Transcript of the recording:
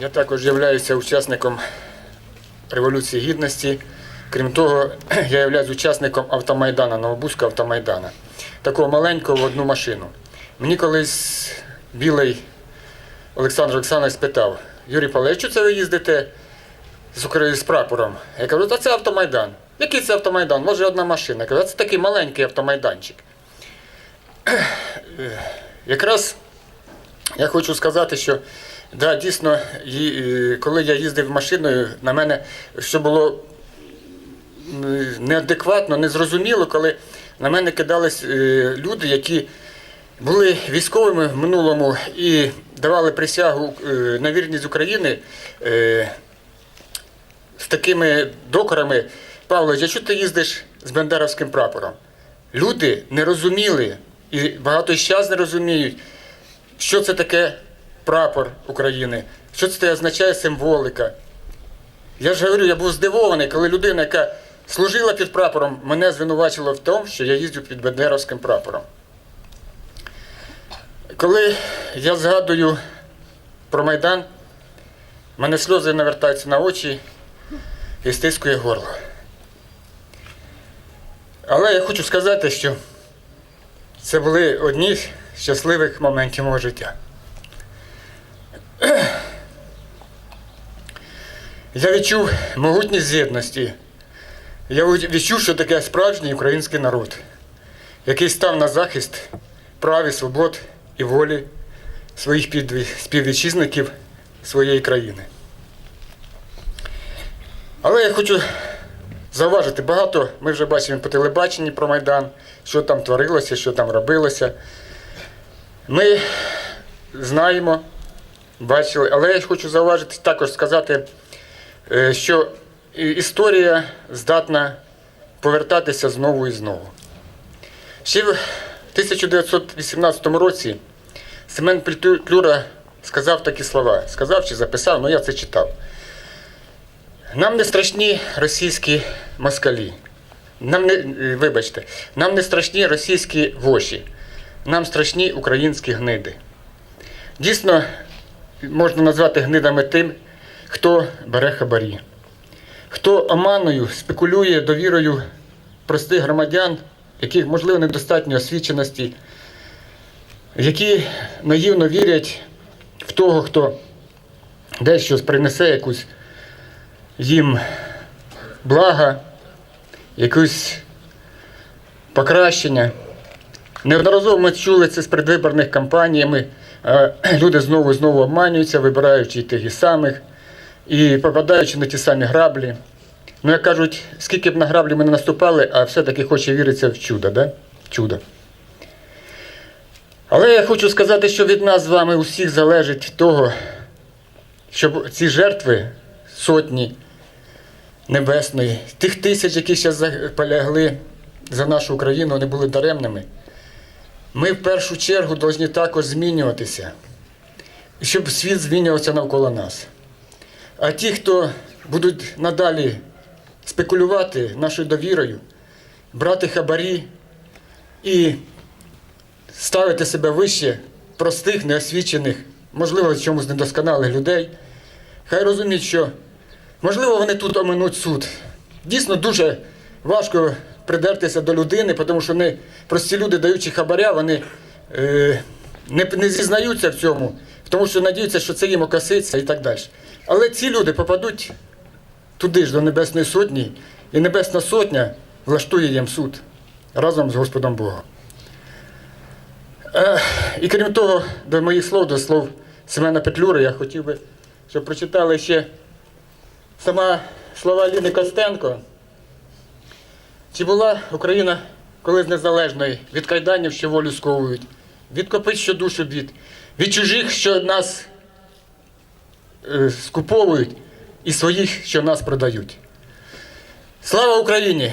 Я також являюся учасником Революції Гідності. Крім того, я являюсь учасником автомайдана, Новобузького автомайдана. Такого маленького в одну машину. Мені колись білий Олександр Олександрович спитав, Юрій Павлович, це ви їздите з України з прапором? Я кажу, та це автомайдан. Який це автомайдан? Може одна машина. Я кажу, це такий маленький автомайданчик. Якраз я хочу сказати, що да, дійсно, е, коли я їздив машиною, на мене що було неадекватно, незрозуміло, коли на мене кидались е, люди, які були військовими в минулому і давали присягу е, на вірність України з такими докорами. Павло, а чого ти їздиш з бендеровським прапором? Люди не розуміли і багато зараз не розуміють, що це таке прапор України, що це означає символика. Я ж говорю, я був здивований, коли людина, яка служила під прапором, мене звинувачила в тому, що я їздю під бендеровським прапором. Коли я згадую про Майдан, мене сльози навертаються на очі і стискує горло. Але я хочу сказати, що це були одні з щасливих моментів мого життя. Я відчув могутність з'єдності. Я відчув, що таке справжній український народ, який став на захист прав і свобод і волі своїх співвітчизників своєї країни. Але я хочу зауважити, багато ми вже бачимо по телебаченні про Майдан, що там творилося, що там робилося. Ми знаємо, бачили, але я хочу зауважити, також сказати, що історія здатна повертатися знову і знову. Ще в 1918 році Семен Петлюра сказав такі слова. Сказав чи записав, але я це читав. Нам не страшні російські москалі. Нам не, е, вибачте, нам не страшні російські воші. Нам страшні українські гниди. Дійсно, можна назвати гнидами тим, хто бере хабарі, хто оманою спекулює довірою простих громадян, яких, можливо, недостатньо освіченості, які наївно вірять в того, хто дещо принесе якусь їм блага, якусь покращення. Неодноразово ми чули це з предвиборних кампаніями. Люди знову і знову обманюються, вибираючи тих і самих і попадаючи на ті самі граблі. Ну, як кажуть, скільки б на граблі ми не наступали, а все-таки хоче віритися в чудо, да? Чудо. Але я хочу сказати, що від нас з вами усіх залежить того, щоб ці жертви сотні небесної, тих тисяч, які зараз полягли за нашу Україну, вони були даремними. Ми в першу чергу повинні також змінюватися, щоб світ змінювався навколо нас. А ті, хто будуть надалі спекулювати нашою довірою, брати хабарі і ставити себе вище простих, неосвічених, можливо, чомусь недосконалих людей, хай розуміють, що можливо вони тут оминуть суд. Дійсно дуже важко придертися до людини, тому що вони, прості люди, даючи хабаря, вони е, не, не зізнаються в цьому, тому що надіються, що це їм окаситься і так далі. Але ці люди попадуть туди ж до Небесної Сотні, і Небесна Сотня влаштує їм суд разом з Господом Богом. І крім того, до моїх слов, до слов Семена Петлюри, я хотів би, щоб прочитали ще сама слова Ліни Костенко. Чи була Україна колись незалежною від кайданів, що волю сковують, від копить, що душу бід, від чужих, що нас е, скуповують, і своїх, що нас продають. Слава Україні!